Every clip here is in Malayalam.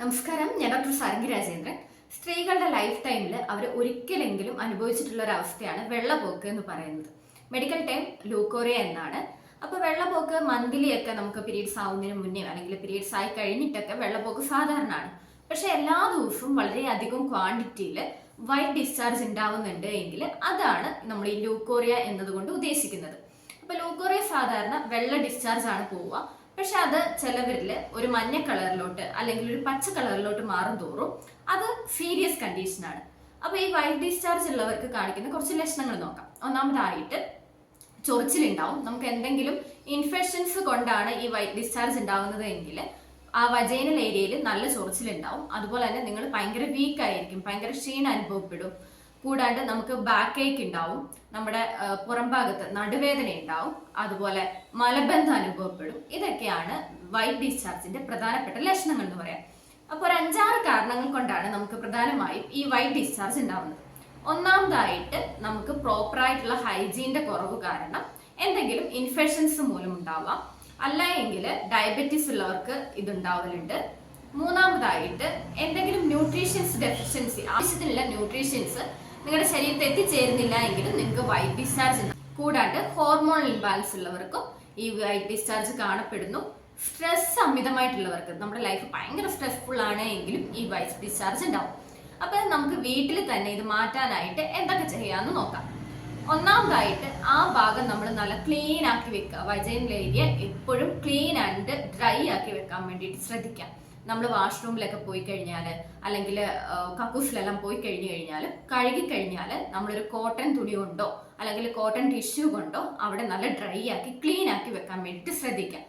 നമസ്കാരം. ഞാൻ ഡോക്ടർ സാരംഗി രാജേന്ദ്രൻ. സ്ത്രീകളുടെ ലൈഫ് ടൈമിൽ അവർ ഒരിക്കലെങ്കിലും അനുഭവിച്ചിട്ടുള്ള ഒരു അവസ്ഥയാണ് വെള്ളപോക്ക് എന്ന് പറയുന്നത്. മെഡിക്കൽ ടൈം ലൂക്കോറിയ എന്നാണ്. അപ്പോൾ വെള്ളപ്പൊക്ക് മന്ത്ലി ഒക്കെ നമുക്ക് പീരീഡ്സ് ആവുന്നതിന് മുന്നേ അല്ലെങ്കിൽ പീരീഡ്സ് ആയി കഴിഞ്ഞിട്ടൊക്കെ വെള്ളപ്പൊക്ക് സാധാരണമാണ്. പക്ഷേ എല്ലാ ദിവസവും വളരെയധികം ക്വാണ്ടിറ്റിയിൽ വൈറ്റ് ഡിസ്ചാർജ് ഉണ്ടാവുന്നുണ്ട് എങ്കിൽ അതാണ് നമ്മൾ ഈ ലൂക്കോറിയ എന്നതുകൊണ്ട് ഉദ്ദേശിക്കുന്നത്. അപ്പോൾ ലൂക്കോറിയ സാധാരണ വെള്ള ഡിസ്ചാർജ് ആണ് പോവുക. പക്ഷെ അത് ചിലവരിൽ ഒരു മഞ്ഞ കളറിലോട്ട് അല്ലെങ്കിൽ ഒരു പച്ച കളറിലോട്ട് മാറും തോറും അത് സീരിയസ് കണ്ടീഷനാണ് അപ്പോൾ ഈ വൈറ്റ് ഡിസ്ചാർജ് ഉള്ളവർക്ക് കാണിക്കുന്ന കുറച്ച് ലക്ഷണങ്ങൾ നോക്കാം. ഒന്നാമതായിട്ട് ചൊറിച്ചിലുണ്ടാവും. നമുക്ക് എന്തെങ്കിലും ഇൻഫെക്ഷൻസ് കൊണ്ടാണ് ഈ വൈറ്റ് ഡിസ്ചാർജ് ഉണ്ടാവുന്നത് എങ്കിൽ ആ വജൈനൽ ഏരിയയിൽ നല്ല ചൊറിച്ചിലുണ്ടാവും. അതുപോലെ തന്നെ നിങ്ങൾ ഭയങ്കര വീക്ക് ആയിരിക്കും ഭയങ്കര ക്ഷീണം അനുഭവപ്പെടും. കൂടാണ്ട് നമുക്ക് ബാക്ക് ഏക്ക് ഉണ്ടാവും നമ്മുടെ പുറം ഭാഗത്ത് നടുവേദന ഉണ്ടാവും അതുപോലെ മലബന്ധം അനുഭവപ്പെടും. ഇതൊക്കെയാണ് വൈറ്റ് ഡിസ്ചാർജിന്റെ പ്രധാനപ്പെട്ട ലക്ഷണങ്ങൾ എന്ന് പറയാം. അപ്പോൾ ഒരു അഞ്ചാറ് കാരണങ്ങൾ കൊണ്ടാണ് നമുക്ക് പ്രധാനമായും ഈ വൈറ്റ് ഡിസ്ചാർജ് ഉണ്ടാവുന്നത് ഒന്നാമതായിട്ട് നമുക്ക് പ്രോപ്പർ ആയിട്ടുള്ള ഹൈജീന്റെ കുറവ് കാരണം എന്തെങ്കിലും ഇൻഫെക്ഷൻസ് മൂലം ഉണ്ടാവാം. അല്ല എങ്കിൽ ഡയബറ്റീസ് ഉള്ളവർക്ക് ഇതുണ്ടാവലുണ്ട്. മൂന്നാമതായിട്ട് എന്തെങ്കിലും ന്യൂട്രീഷ്യൻസ് ഡെഫിഷ്യൻസി ആവശ്യത്തിനുള്ള ന്യൂട്രീഷ്യൻസ് നിങ്ങളുടെ ശരീരത്തിൽ എത്തിച്ചേരുന്നില്ല എങ്കിലും നിങ്ങൾക്ക് വൈറ്റ് ഡിസ്ചാർജ് കൂടാണ്ട് ഹോർമോൺ ഇംബാലൻസ് ഉള്ളവർക്കും ഈ വൈറ്റ് ഡിസ്ചാർജ് കാണപ്പെടുന്നു. സ്ട്രെസ് അമിതമായിട്ടുള്ളവർക്ക് നമ്മുടെ ലൈഫ് ഭയങ്കര സ്ട്രെസ്ഫുൾ ആണ് എങ്കിലും ഈ വൈറ്റ് ഡിസ്ചാർജ് ഉണ്ടാവും. അപ്പൊ നമുക്ക് വീട്ടിൽ തന്നെ ഇത് മാറ്റാനായിട്ട് എന്തൊക്കെ ചെയ്യാമെന്ന് നോക്കാം. ഒന്നാമതായിട്ട് ആ ഭാഗം നമ്മൾ നല്ല ക്ലീൻ ആക്കി വെക്കുക. വജൈനൽ ഏരിയ എപ്പോഴും ക്ലീൻ ആൻഡ് ഡ്രൈ ആക്കി വെക്കാൻ വേണ്ടിയിട്ട് ശ്രദ്ധിക്കാം. നമ്മൾ വാഷ്റൂമിലൊക്കെ പോയി കഴിഞ്ഞാൽ അല്ലെങ്കിൽ കക്കൂസിലെല്ലാം പോയി കഴിഞ്ഞു കഴിഞ്ഞാൽ കഴുകി കഴിഞ്ഞാൽ നമ്മളൊരു കോട്ടൺ തുണി കൊണ്ടോ അല്ലെങ്കിൽ കോട്ടൺ ടിഷ്യൂ കൊണ്ടോ അവിടെ നല്ല ഡ്രൈ ആക്കി ക്ലീൻ ആക്കി വെക്കാൻ വേണ്ടിയിട്ട് ശ്രദ്ധിക്കാം.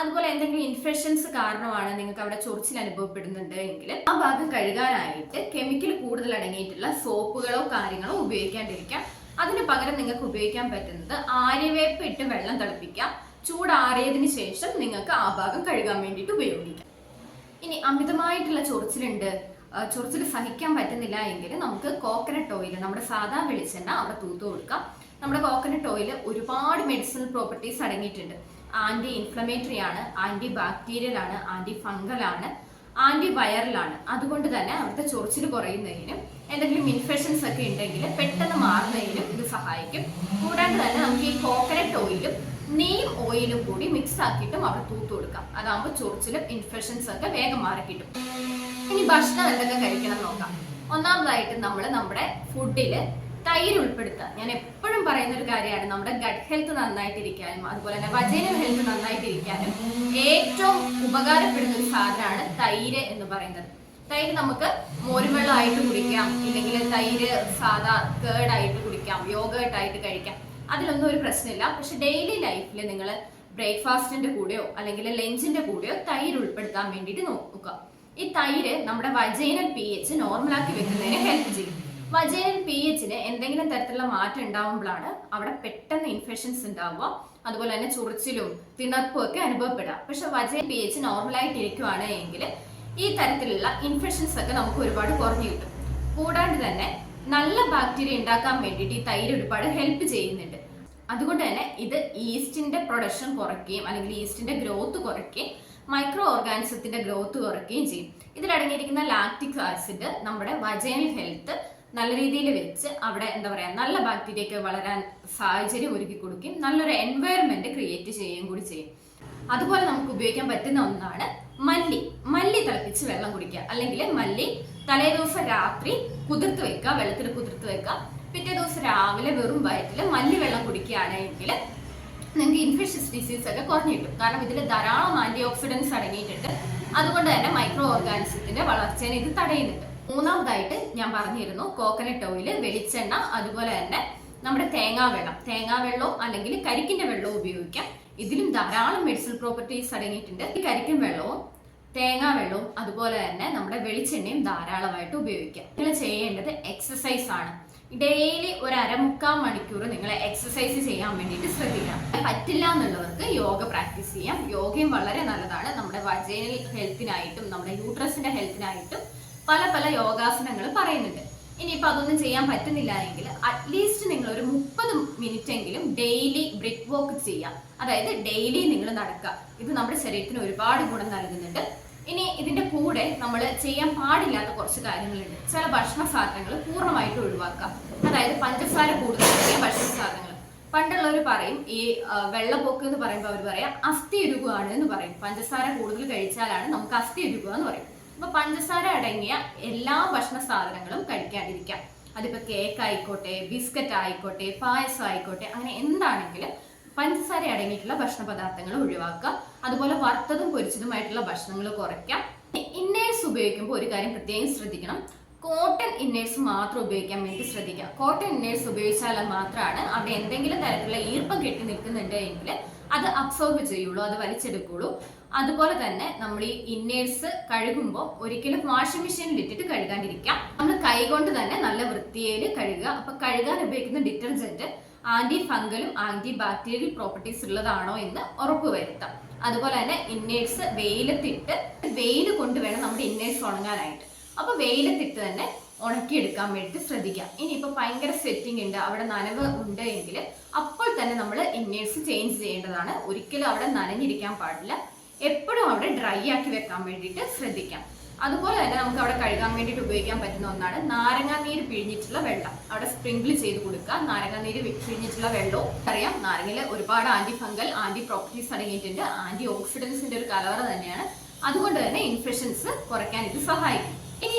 അതുപോലെ എന്തെങ്കിലും ഇൻഫെക്ഷൻസ് കാരണമാണ് നിങ്ങൾക്ക് അവിടെ ചൊറിച്ചിൽ അനുഭവപ്പെടുന്നുണ്ട് എങ്കിൽ ആ ഭാഗം കഴുകാനായിട്ട് കെമിക്കൽ കൂടുതൽ അടങ്ങിയിട്ടുള്ള സോപ്പുകളോ കാര്യങ്ങളോ ഉപയോഗിക്കാണ്ടിരിക്കാം. അതിന് പകരം നിങ്ങൾക്ക് ഉപയോഗിക്കാൻ പറ്റുന്നത് ആര്യവേപ്പ് ഇട്ട് വെള്ളം തിളപ്പിക്കാം. ചൂടാറിയതിന് ശേഷം നിങ്ങൾക്ക് ആ ഭാഗം കഴുകാൻ വേണ്ടിയിട്ട് ഉപയോഗിക്കാം. ഇനി അമിതമായിട്ടുള്ള ചൊറിച്ചിലുണ്ട്. ചൊറിച്ചിൽ സഹിക്കാൻ പറ്റുന്നില്ല എങ്കിൽ നമുക്ക് കോക്കനട്ട് ഓയിൽ നമ്മുടെ സാധാ വെളിച്ചെണ്ണ അവിടെ തൂത്ത് കൊടുക്കാം. നമ്മുടെ കോക്കനട്ട് ഓയിൽ ഒരുപാട് മെഡിസിനൽ പ്രോപ്പർട്ടീസ് അടങ്ങിയിട്ടുണ്ട്. ആന്റി ഇൻഫ്ലമേറ്ററി ആണ് ആന്റി ബാക്ടീരിയൽ ആണ് ആന്റി ഫംഗൽ ആണ്. ആന്റി വൈറലാണ് അതുകൊണ്ട് തന്നെ അവിടുത്തെ ചൊറിച്ചിൽ കുറയുന്നതിനും എന്തെങ്കിലും ഇൻഫെക്ഷൻസ് ഒക്കെ ഉണ്ടെങ്കിൽ പെട്ടെന്ന് മാറുന്നതിനും ഇത് സഹായിക്കും. കൂടാതെ തന്നെ നമുക്ക് ഈ കോക്കനട്ട് ഓയിലും നെയ്യും ഓയിലും കൂടി മിക്സ് ആക്കിയിട്ടും അവിടെ തൂത്ത് കൊടുക്കാം. അതാകുമ്പോൾ ചൊറിച്ചിലും ഇൻഫെക്ഷൻസ് ഒക്കെ വേഗം മാറി കിട്ടും. ഇനി ഭക്ഷണം എന്തൊക്കെ കഴിക്കണം നോക്കാം. ഒന്നാമതായിട്ട് നമ്മൾ നമ്മുടെ ഫുഡിൽ തൈര് ഉൾപ്പെടുത്തുക ഞാൻ എപ്പോഴും പറയുന്ന ഒരു കാര്യമാണ് നമ്മുടെ ഗട്ട് ഹെൽത്ത് നന്നായിട്ടിരിക്കാനും അതുപോലെ തന്നെ വജൈനൽ ഹെൽത്ത് നന്നായിട്ടിരിക്കാനും ഏറ്റവും ഉപകാരപ്പെടുന്ന ഒരു സാധനമാണ് തൈര് എന്ന് പറയുന്നത്. തൈര് നമുക്ക് മോരുവെള്ളമായിട്ട് കുടിക്കാം ഇല്ലെങ്കിൽ തൈര് സാധാ കേടായിട്ട് കുടിക്കാം യോഗേർട്ട് ആയിട്ട് കഴിക്കാം. അതിലൊന്നും ഒരു പ്രശ്നമില്ല. പക്ഷെ ഡെയിലി ലൈഫിൽ നിങ്ങൾ ബ്രേക്ക്ഫാസ്റ്റിന്റെ കൂടെയോ അല്ലെങ്കിൽ ലഞ്ചിന്റെ കൂടെയോ തൈര് ഉൾപ്പെടുത്താൻ വേണ്ടിയിട്ട് നോക്കുക. ഈ തൈര് നമ്മുടെ വജൈനൽ പി എച്ച് നോർമലാക്കി വെക്കുന്നതിന് ഹെൽപ്പ് ചെയ്യും. വജൈനൽ പി എച്ചിന് എന്തെങ്കിലും തരത്തിലുള്ള മാറ്റം ഉണ്ടാവുമ്പോഴാണ് അവിടെ പെട്ടെന്ന് ഇൻഫെക്ഷൻസ് ഉണ്ടാവുക. അതുപോലെ തന്നെ ചൊറിച്ചിലും തിണർപ്പും ഒക്കെ അനുഭവപ്പെടുക. പക്ഷെ വജൈനൽ പി എച്ച് നോർമലായിട്ട് ഇരിക്കുവാണ് എങ്കിൽ ഈ തരത്തിലുള്ള ഇൻഫെക്ഷൻസ് ഒക്കെ നമുക്ക് ഒരുപാട് കുറഞ്ഞു കിട്ടും. കൂടാണ്ട് തന്നെ നല്ല ബാക്ടീരിയ ഉണ്ടാക്കാൻ വേണ്ടിയിട്ട് ഈ തൈര് ഒരുപാട് ഹെൽപ്പ് ചെയ്യുന്നുണ്ട്. അതുകൊണ്ട് തന്നെ ഇത് ഈസ്റ്റിന്റെ പ്രൊഡക്ഷൻ കുറയ്ക്കുകയും അല്ലെങ്കിൽ ഈസ്റ്റിന്റെ ഗ്രോത്ത് കുറയ്ക്കുകയും മൈക്രോ ഓർഗാനിസത്തിന്റെ ഗ്രോത്ത് കുറയ്ക്കുകയും ചെയ്യും. ഇതിലടങ്ങിയിരിക്കുന്ന ലാക്റ്റിക് ആസിഡ് നമ്മുടെ വജൈനൽ ഹെൽത്ത് നല്ല രീതിയിൽ വെച്ച് അവിടെ എന്താ പറയുക നല്ല ബാക്ടീരിയ ഒക്കെ വളരാൻ സാഹചര്യം ഒരുക്കി കൊടുക്കുകയും നല്ലൊരു എൻവയറമെന്റ് ക്രിയേറ്റ് ചെയ്യുകയും കൂടി ചെയ്യും. അതുപോലെ നമുക്ക് ഉപയോഗിക്കാൻ പറ്റുന്ന ഒന്നാണ് മല്ലി. മല്ലി തിളപ്പിച്ച് വെള്ളം കുടിക്കുക. അല്ലെങ്കിൽ മല്ലി തലേ ദിവസം രാത്രി കുതിർത്ത് വെക്കുക വെള്ളത്തിൽ കുതിർത്ത് വെക്കുക. പിറ്റേ ദിവസം രാവിലെ വെറും വയറ്റിൽ മല്ലി വെള്ളം കുടിക്കുകയാണെങ്കിൽ നിങ്ങൾക്ക് ഇൻഫെക്ഷ്യസ് ഡിസീസ് ഒക്കെ കുറഞ്ഞു കിട്ടും. കാരണം ഇതിൽ ധാരാളം ആന്റി ഓക്സിഡൻസ് അടങ്ങിയിട്ടുണ്ട്. അതുകൊണ്ട് തന്നെ മൈക്രോ ഓർഗാനിസത്തിന്റെ വളർച്ചയെ ഇത് തടയുന്നുണ്ട്. മൂന്നാമതായിട്ട് ഞാൻ പറഞ്ഞിരുന്നു കോക്കനട്ട് ഓയിൽ വെളിച്ചെണ്ണ അതുപോലെ തന്നെ നമ്മുടെ തേങ്ങാ വെള്ളം. തേങ്ങാ വെള്ളവും അല്ലെങ്കിൽ കരിക്കിന്റെ വെള്ളവും ഉപയോഗിക്കാം. ഇതിലും ധാരാളം മെഡിസിൻ പ്രോപ്പർട്ടീസ് അടങ്ങിയിട്ടുണ്ട്. ഈ കരിക്കിൻ വെള്ളവും തേങ്ങാ വെള്ളവും അതുപോലെ തന്നെ നമ്മുടെ വെളിച്ചെണ്ണയും ധാരാളമായിട്ട് ഉപയോഗിക്കാം. നിങ്ങൾ ചെയ്യേണ്ടത് എക്സസൈസ് ആണ്. ഡെയിലി ഒരു അരമുക്കാൽ മണിക്കൂർ നിങ്ങൾ എക്സസൈസ് ചെയ്യാൻ വേണ്ടിയിട്ട് ശ്രദ്ധിക്കണം. പറ്റില്ല എന്നുള്ളവർക്ക് യോഗ പ്രാക്ടീസ് ചെയ്യാം. യോഗയും വളരെ നല്ലതാണ്. നമ്മുടെ വജൈനൽ ഹെൽത്തിനായിട്ടും നമ്മുടെ യൂട്രസിന്റെ ഹെൽത്തിനായിട്ടും പല പല യോഗാസനങ്ങൾ പറയുന്നുണ്ട്. ഇനിയിപ്പോൾ അതൊന്നും ചെയ്യാൻ പറ്റുന്നില്ല എങ്കിൽ അറ്റ്ലീസ്റ്റ് നിങ്ങൾ ഒരു മുപ്പത് മിനിറ്റ് എങ്കിലും ഡെയിലി ബ്രിക്ക് വോക്ക് ചെയ്യാം അതായത് ഡെയിലി നിങ്ങൾ നടക്കുക. ഇത് നമ്മുടെ ശരീരത്തിന് ഒരുപാട് ഗുണം നൽകുന്നുണ്ട്. ഇനി ഇതിന്റെ കൂടെ നമ്മൾ ചെയ്യാൻ പാടില്ലാത്ത കുറച്ച് കാര്യങ്ങളുണ്ട്. ചില ഭക്ഷണ സാധനങ്ങൾ പൂർണമായിട്ട് ഒഴിവാക്കാം. അതായത് പഞ്ചസാര കൂടുതലുള്ള ഭക്ഷണ സാധനങ്ങൾ. പണ്ടുള്ളവർ പറയും ഈ വെള്ളപ്പൊക്ക് എന്ന് പറയുമ്പോൾ അവർ പറയാം അസ്ഥി ഉരുകുകയാണ് എന്ന് പറയും. പഞ്ചസാര കൂടുതൽ കഴിച്ചാലാണ് നമുക്ക് അസ്ഥി ഉരുകുക എന്ന് പറയും. അപ്പൊ പഞ്ചസാര അടങ്ങിയ എല്ലാ ഭക്ഷണ സാധനങ്ങളും കഴിക്കാതിരിക്കാം. അതിപ്പോ കേക്ക് ആയിക്കോട്ടെ ബിസ്ക്കറ്റ് ആയിക്കോട്ടെ പായസം ആയിക്കോട്ടെ അങ്ങനെ എന്താണെങ്കിലും പഞ്ചസാര അടങ്ങിയിട്ടുള്ള ഭക്ഷണ പദാർത്ഥങ്ങൾ ഒഴിവാക്കുക. അതുപോലെ വറുത്തതും പൊരിച്ചതുമായിട്ടുള്ള ഭക്ഷണങ്ങൾ കുറയ്ക്കാം ഇന്നേഴ്സ് ഉപയോഗിക്കുമ്പോൾ ഒരു കാര്യം പ്രത്യേകം ശ്രദ്ധിക്കണം. കോട്ടൺ ഇന്നേഴ്സ് മാത്രം ഉപയോഗിക്കാൻ വേണ്ടി ശ്രദ്ധിക്കുക. കോട്ടൺ ഇന്നേഴ്സ് ഉപയോഗിച്ചാൽ മാത്രമാണ് അവിടെ എന്തെങ്കിലും തരത്തിലുള്ള ഈർപ്പം കെട്ടി നിൽക്കുന്നുണ്ട് എങ്കിൽ അത് അബ്സോർബ് ചെയ്യുള്ളൂ അത് വലിച്ചെടുക്കുള്ളൂ അതുപോലെ തന്നെ നമ്മൾ ഈ ഇന്നേഴ്സ് കഴുകുമ്പോൾ ഒരിക്കലും വാഷിംഗ് മെഷീനിൽ ഇട്ടിട്ട് കഴുകാണ്ടിരിക്കാം. നമ്മൾ കൈകൊണ്ട് തന്നെ നല്ല വൃത്തിയിൽ കഴുകുക. അപ്പൊ കഴുകാൻ ഉപയോഗിക്കുന്ന ഡിറ്റർജന്റ് ആന്റി ഫംഗലും ആന്റി ബാക്ടീരിയൽ പ്രോപ്പർട്ടീസ് ഉള്ളതാണോ എന്ന് ഉറപ്പുവരുത്താം. അതുപോലെ തന്നെ ഇന്നേഴ്സ് വെയിലത്തിട്ട് വെയിൽ കൊണ്ടുവേണം നമ്മുടെ ഇന്നേഴ്സ് ഉണങ്ങാനായിട്ട്. അപ്പൊ വെയിലത്തിട്ട് തന്നെ ഉണക്കിയെടുക്കാൻ വേണ്ടിയിട്ട് ശ്രദ്ധിക്കാം ഇനിയിപ്പോ ഭയങ്കര സെറ്റിംഗ് ഉണ്ട് അവിടെ നനവ് ഉണ്ട് എങ്കിൽ അപ്പോൾ തന്നെ നമ്മൾ ഇന്നേഴ്സ് ചേഞ്ച് ചെയ്യേണ്ടതാണ്. ഒരിക്കലും അവിടെ നനഞ്ഞിരിക്കാൻ പാടില്ല. എപ്പോഴും അവിടെ ഡ്രൈ ആക്കി വെക്കാൻ വേണ്ടിയിട്ട് ശ്രദ്ധിക്കാം. അതുപോലെ തന്നെ നമുക്ക് അവിടെ കഴുകാൻ വേണ്ടിയിട്ട് ഉപയോഗിക്കാൻ പറ്റുന്ന ഒന്നാണ് നാരങ്ങാനീര് പിഴിഞ്ഞിട്ടുള്ള വെള്ളം. അവിടെ സ്പ്രിങ്കിൾ ചെയ്ത് കൊടുക്കുക. നാരങ്ങാനീര് പിഴിഞ്ഞിട്ടുള്ള വെള്ളവും അറിയാം. നാരങ്ങയിൽ ഒരുപാട് ആന്റി ഫംഗൽ ആന്റി പ്രോപ്പർട്ടീസ് അടങ്ങിയിട്ടുണ്ട്. ആന്റി ഓക്സിഡൻസിന്റെ ഒരു കലവറ തന്നെയാണ്. അതുകൊണ്ട് തന്നെ ഇൻഫെക്ഷൻസ് കുറയ്ക്കാൻ ഇത് സഹായിക്കും.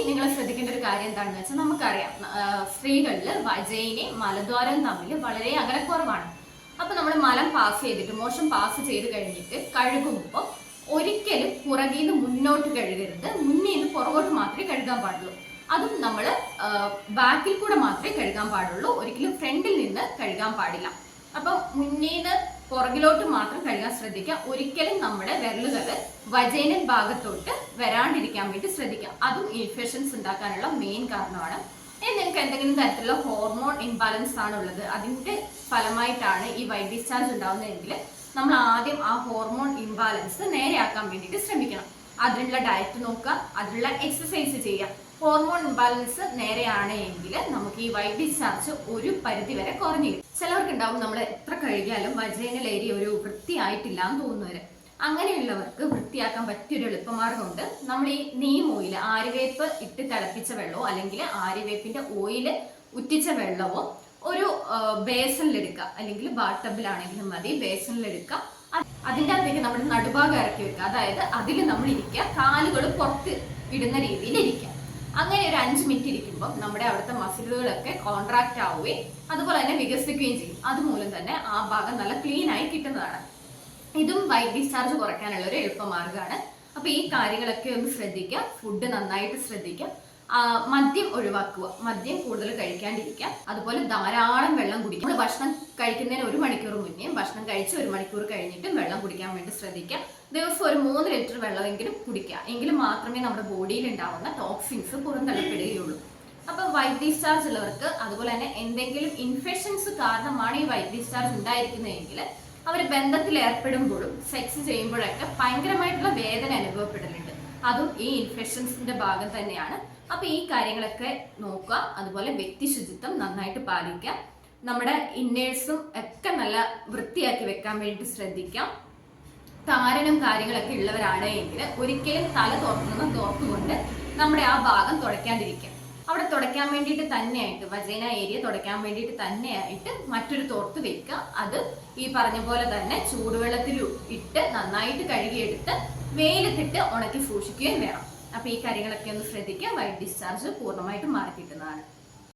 നിങ്ങൾ ശ്രദ്ധിക്കേണ്ട ഒരു കാര്യം എന്താണെന്ന് വെച്ചാൽ നമുക്കറിയാം സ്ത്രീകളിൽ സ്ത്രീകളിൽ മലദ്വാരം തമ്മിൽ വളരെ അകലക്കുറവാണ്. അപ്പൊ നമ്മൾ മലം പാസ് ചെയ്തിട്ട് മോശം പാസ് ചെയ്ത് കഴിഞ്ഞിട്ട് കഴുകുമ്പോൾ ഒരിക്കലും പുറകിൽ നിന്ന് മുന്നോട്ട് കഴുകരുത്. മുന്നിൽ നിന്ന് പുറകോട്ട് മാത്രമേ കഴുകാൻ പാടുള്ളൂ. അതും നമ്മൾ ബാക്കിൽ കൂടെ മാത്രമേ കഴുകാൻ പാടുള്ളൂ. ഒരിക്കലും ഫ്രണ്ടിൽ നിന്ന് കഴുകാൻ പാടില്ല. അപ്പം മുന്നിൽ നിന്ന് പുറകിലോട്ട് മാത്രം കഴുകാൻ ശ്രദ്ധിക്കുക. ഒരിക്കലും നമ്മുടെ വിരലുകൾ വജൈനൽ ഭാഗത്തോട്ട് വരാണ്ടിരിക്കാൻ വേണ്ടി ശ്രദ്ധിക്കുക. അതും ഇൻഫെക്ഷൻസ് ഉണ്ടാക്കാനുള്ള മെയിൻ കാരണമാണ്. ഇനി നിങ്ങൾക്ക് എന്തെങ്കിലും തരത്തിലുള്ള ഹോർമോൺ ഇംബാലൻസ് ആണ് ഉള്ളത്. അതിന്റെ ഫലമായിട്ടാണ് ഈ വൈറ്റ് ഡിസ്ചാർജ് ഉണ്ടാവുന്നതെങ്കിൽ നമ്മൾ ആദ്യം ആ ഹോർമോൺ ഇംബാലൻസ് നേരെയാക്കാൻ വേണ്ടിയിട്ട് ശ്രമിക്കണം. അതിനുള്ള ഡയറ്റ് നോക്കുക അതിനുള്ള എക്സസൈസ് ചെയ്യുക. ഹോർമോൺ ഇംബാലൻസ് നേരെയാണ് എങ്കിൽ നമുക്ക് ഈ വൈറ്റ് ഡിസ്ചാർജ് ഒരു പരിധി വരെ കുറഞ്ഞു കിട്ടും ചിലവർക്ക് ഉണ്ടാവും നമ്മൾ എത്ര കഴുകിയാലും വജൈനൽ ഏരിയ ഒരു വൃത്തിയായിട്ടില്ല എന്ന് തോന്നുന്നവര്. അങ്ങനെയുള്ളവർക്ക് വൃത്തിയാക്കാൻ പറ്റിയൊരു എളുപ്പമാർഗമുണ്ട്. നമ്മൾ ഈ നീം ഓയിൽ ആര്യവേപ്പ് ഇട്ട് തിളപ്പിച്ച വെള്ളമോ അല്ലെങ്കിൽ ആര്യവേപ്പിന്റെ ഓയിൽ ഉറ്റിച്ച വെള്ളമോ ഒരു ബേസണിലെടുക്കുക അല്ലെങ്കിൽ ബാട്ടബിലാണെങ്കിലും മതി ബേസണിലെടുക്കുക അത് അതിന്റെ അകത്തേക്ക് നമ്മുടെ നടുഭാഗം ഇറക്കി വെക്കുക. അതായത് അതിൽ നമ്മൾ ഇരിക്കുക. കാലുകൾ പുറത്ത് ഇടുന്ന രീതിയിൽ ഇരിക്കുക. അങ്ങനെ ഒരു അഞ്ച് മിനിറ്റ് ഇരിക്കുമ്പോൾ നമ്മുടെ അവിടുത്തെ മസിലുകളൊക്കെ കോൺട്രാക്ട് ആവുകയും അതുപോലെ തന്നെ വികസിക്കുകയും ചെയ്യും. അതുമൂലം തന്നെ ആ ഭാഗം നല്ല ക്ലീൻ ആയി കിട്ടുന്നതാണ്. ഇതും വൈറ്റ് ഡിസ്ചാർജ് കുറയ്ക്കാനുള്ള ഒരു എളുപ്പമാർഗമാണ് അപ്പൊ ഈ കാര്യങ്ങളൊക്കെ ഒന്ന് ശ്രദ്ധിക്കുക. ഫുഡ് നന്നായിട്ട് ശ്രദ്ധിക്കുക. മദ്യം ഒഴിവാക്കുക. മദ്യം കൂടുതൽ കഴിക്കാണ്ടിരിക്കുക. അതുപോലെ ധാരാളം വെള്ളം കുടിക്കുക. നമ്മൾ ഭക്ഷണം കഴിക്കുന്നതിന് ഒരു മണിക്കൂർ മുന്നേ ഭക്ഷണം കഴിച്ച് ഒരു മണിക്കൂർ കഴിഞ്ഞിട്ടും വെള്ളം കുടിക്കാൻ വേണ്ടി ശ്രദ്ധിക്കുക. ദിവസം ഒരു മൂന്ന് ലിറ്റർ വെള്ളമെങ്കിലും കുടിക്കുക. എങ്കിൽ മാത്രമേ നമ്മുടെ ബോഡിയിൽ ഉണ്ടാവുന്ന ടോക്സിൻസ് പുറന്തള്ളപ്പെടുകയുള്ളൂ. അപ്പൊ വൈറ്റ് ഡിസ്ചാർജ് ഉള്ളവർക്ക് അതുപോലെ തന്നെ എന്തെങ്കിലും ഇൻഫെക്ഷൻസ് കാരണമാണ് ഈ വൈറ്റ് ഡിസ്ചാർജ് ഉണ്ടായിരിക്കുന്നതെങ്കിൽ അവർ ബന്ധത്തിൽ ഏർപ്പെടുമ്പോഴും സെക്സ് ചെയ്യുമ്പോഴൊക്കെ ഭയങ്കരമായിട്ടുള്ള വേദന അനുഭവപ്പെടലുണ്ട്. അതും ഈ ഇൻഫെക്ഷൻസിന്റെ ഭാഗം തന്നെയാണ്. അപ്പൊ ഈ കാര്യങ്ങളൊക്കെ നോക്കുക. അതുപോലെ വ്യക്തി ശുചിത്വം നന്നായിട്ട് പാലിക്കുക. നമ്മുടെ ഇന്നേഴ്സും ഒക്കെ നല്ല വൃത്തിയാക്കി വെക്കാൻ വേണ്ടി ശ്രദ്ധിക്കാം. താരനും കാര്യങ്ങളൊക്കെ ഉള്ളവരാണ് എങ്കിൽ ഒരിക്കലും തല തുറക്കുന്ന തോർത്തുകൊണ്ട് നമ്മുടെ ആ ഭാഗം തുടയ്ക്കാണ്ടിരിക്കുക അവിടെ തുടയ്ക്കാൻ വേണ്ടിയിട്ട് തന്നെയായിട്ട് വജൈന ഏരിയ തുടയ്ക്കാൻ വേണ്ടിയിട്ട് തന്നെയായിട്ട് മറ്റൊരു തോർത്ത് വെക്കുക. അത് ഈ പറഞ്ഞ പോലെ തന്നെ ചൂടുവെള്ളത്തിൽ ഇട്ട് നന്നായിട്ട് കഴുകിയെടുത്ത് വെയിലത്തിട്ട് ഉണക്കി സൂക്ഷിക്കുകയും വേണം. അപ്പൊ ഈ കാര്യങ്ങളൊക്കെ ഒന്ന് ശ്രദ്ധിക്കുക. വൈറ്റ് ഡിസ്ചാർജ് പൂർണമായിട്ടും മാറി കിട്ടുന്നതാണ്